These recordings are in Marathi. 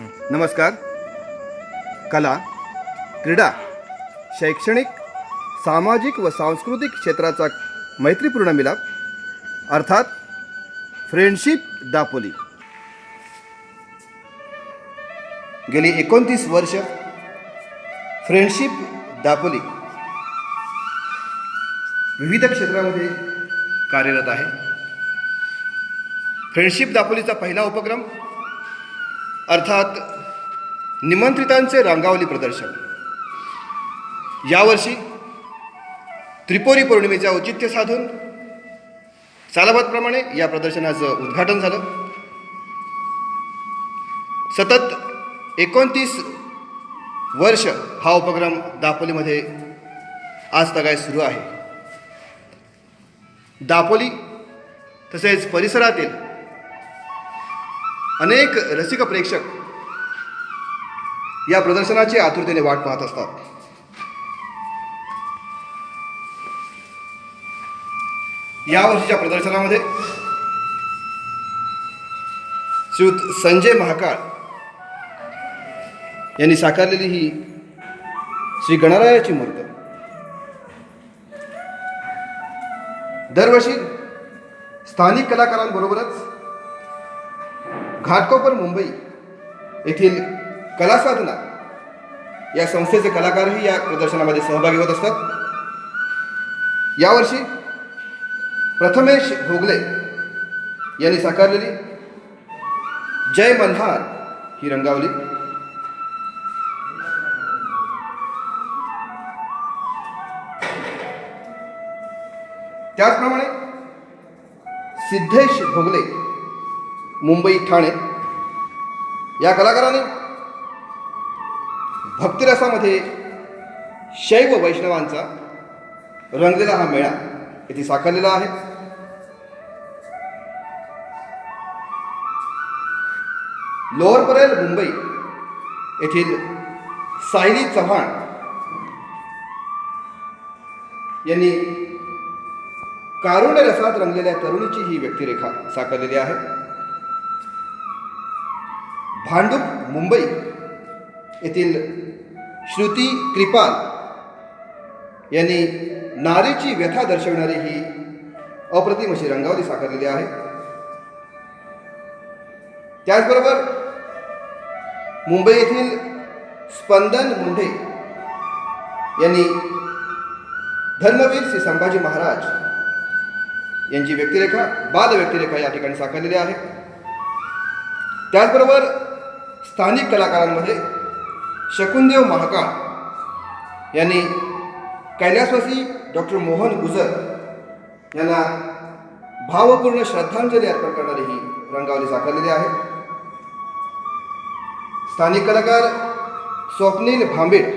नमस्कार. कला क्रीडा शैक्षणिक सामाजिक व सांस्कृतिक क्षेत्राचा मैत्रीपूर्ण मिलाप अर्थात फ्रेंडशिप दापोली. गेली एकोणतीस वर्ष फ्रेंडशिप दापोली. विविध क्षेत्रामध्ये कार्यरत आहे. फ्रेंडशिप दापोलीचा पहिला उपक्रम अर्थात निमंत्रितांचे रांगावली प्रदर्शन. यावर्षी त्रिपुरी पौर्णिमेचे औचित्य साधून सालाबादप्रमाणे या प्रदर्शनाचं उद्घाटन झालं. सतत एकोणतीस वर्ष हा उपक्रम दापोलीमध्ये आज तगाय सुरू आहे. दापोली तसेच परिसरातील अनेक रसिक प्रेक्षक या प्रदर्शनाची आतुरतेने वाट पाहत असतात. या वर्षीच्या प्रदर्शनामध्ये श्रीयुत संजय महाकाळ यांनी साकारलेली ही श्री गणरायाची मूर्त. दरवर्षी स्थानिक कलाकारांबरोबरच घाटकोपर मुंबई येथील कलासाधना या संस्थेचे कलाकारही या प्रदर्शनामध्ये सहभागी होत असतात. यावर्षी प्रथमेश भोगले यांनी साकारलेली जय मल्हार ही रंगावली. त्याचप्रमाणे सिद्धेश भोगले मुंबई ठाणे या कलाकाराने भक्तिरसामध्ये शैव वैष्णवांचा रंगलेला हा मेळा येथे साकारलेला आहे. लोअर परेल मुंबई येथील सायली चव्हाण यांनी कारुण्य रसात रंगलेल्या तरुणीची ही व्यक्तिरेखा साकारलेली आहे. भांडूप मुंबई येथील श्रुती कृपाल यांनी नारीची व्यथा दर्शविणारी ही अप्रतिम अशी रंगावली साकारलेली आहे. त्याचबरोबर मुंबई येथील स्पंदन मुंढे यांनी धर्मवीर श्री संभाजी महाराज यांची व्यक्तिरेखा बाल व्यक्तिरेखा या ठिकाणी साकारलेली आहे. त्याचबरोबर स्थानिक कलाकारांमध्ये शकुनदेव महाकाळ यांनी कैलासवासी डॉक्टर मोहन गुजर यांना भावपूर्ण श्रद्धांजली अर्पण करणारी ही रंगावली साकारलेली आहे. स्थानिक कलाकार स्वप्नील भांबेट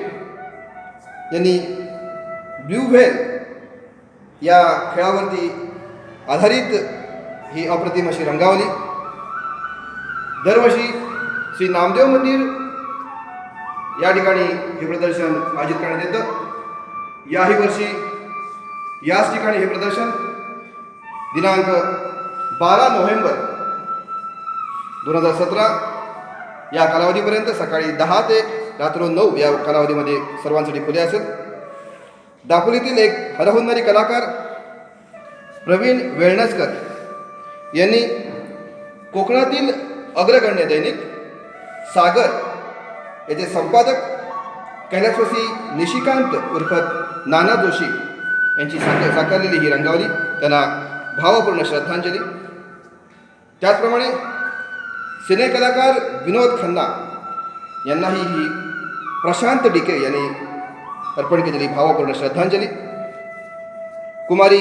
यांनी ब्ल्यू व्हेल या खेळावरती आधारित ही अप्रतिम अशी रंगावली. दरवर्षी श्री नामदेव मंदिर या ठिकाणी हे प्रदर्शन आयोजित करण्यात येतं. याही वर्षी याच ठिकाणी हे प्रदर्शन दिनांक बारा नोव्हेंबर दोन हजार सतरा या कालावधीपर्यंत सकाळी दहा ते रात्र नऊ या कालावधीमध्ये सर्वांसाठी खुले असेल. दापोलीतील एक हरहुन्नारी कलाकार प्रवीण वेळणसकर यांनी कोकणातील अग्रगण्य दैनिक सागर येथे संपादक कैलासवासी निशिकांत उर्फत नाना जोशी यांची साकार साकारलेली ही रंगावली. त्यांना भावपूर्ण श्रद्धांजली. त्याचप्रमाणे सिनेकलाकार विनोद खन्ना यांनाही ही प्रशांत डिके यांनी अर्पण केलेली भावपूर्ण श्रद्धांजली. कुमारी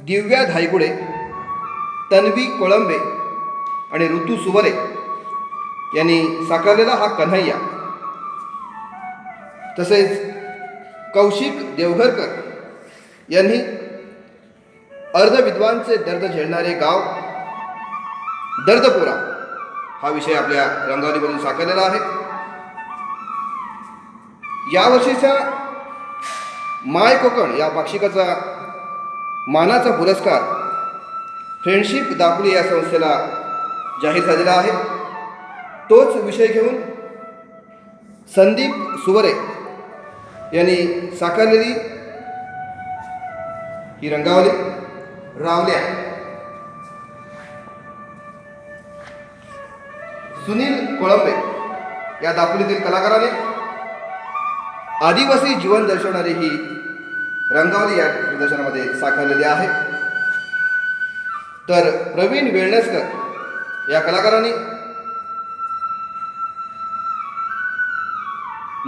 दिव्या धायगुडे तन्वी कोळंबे आणि ऋतू सुवरे यांनी साकारलेला हा कन्हैया. तसेच कौशिक देवघरकर यांनी अर्धविद्वांचे दर्द झेलणारे गाव दर्दपुरा हा विषय आपल्या रंगावलीमधून साकारलेला आहे. यावर्षीच्या माय कोकण या पाक्षिकाचा मानाचा पुरस्कार फ्रेंडशिप दाखली या संस्थेला जाहीर झालेला आहे. तोच विषय घेऊन संदीप सुवरे यांनी साकारलेली ही रंगावली रावल्या. सुनील कोळंबे या दापोलीतील कलाकाराने आदिवासी जीवन दर्शवणारी ही रंगावली या प्रदर्शनामध्ये साकारलेली आहे. तर प्रवीण वेळणेसकर या कलाकारांनी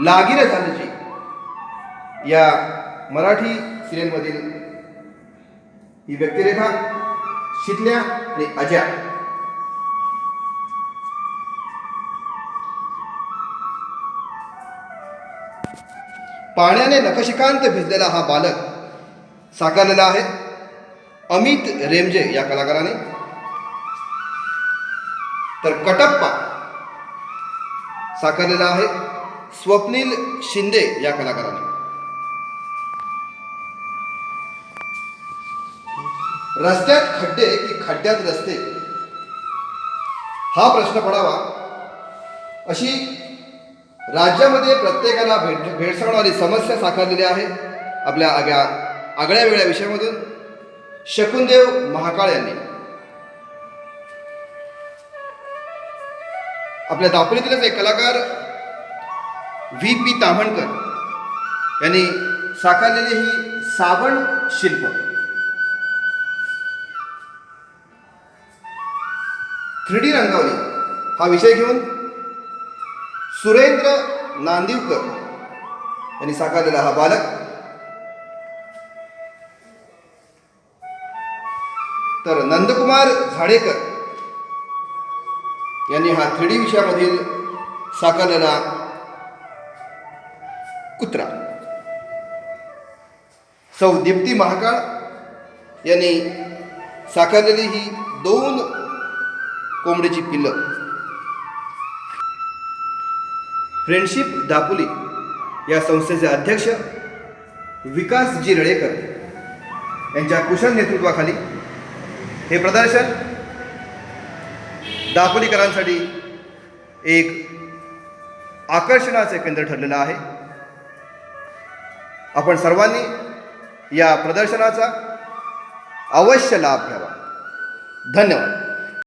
लागीर झाल्याची या मराठी सिरियलमधील ही व्यक्तिरेखा शितल्या आणि अजया. पाण्याने नखशिकांत भिजलेला हा बालक साकारलेला आहे अमित रेमजे या कलाकाराने. तर कटप्पा साकारलेला आहे स्वप्नील शिंदे या कलाकाराने. रस्त्यात खड्डे की खड्ड्यात रस्ते. हा प्रश्न पडावा. अशी राज्यामध्ये प्रत्येकाला भेट भेडसावणारी समस्या साकारलेली आहे आपल्या आग्या आगळ्या वेगळ्या विषयामधून. शकुनदेव महाकाळ यांनी. आपल्या दापोलीतीलच एक कलाकार व्ही. पी. ताम्हणकर. यांनी साकारलेली ही साबण शिल्प. थ्री डी रंगावली. हा विषय घेऊन सुरेंद्र नांदिवकर यांनी साकारलेला हा बालक. तर नंदकुमार झाडेकर यांनी हा थ्री डी विषयामधील साकारलेला कुत्रा. सौ दीप्ती महाकाळ यांनी साकारलेली ही दोन कोंबडीची पिल्लं. फ्रेंडशिप दापोली या संस्थेचे अध्यक्ष विकासजी रळेकर यांच्या कुशल नेतृत्वाखाली हे प्रदर्शन दापोलीकरांसाठी एक आकर्षणाचे केंद्र ठरलेलं आहे. आपण सर्वांनी या प्रदर्शनाचा अवश्य लाभ घ्यावा. धन्यवाद.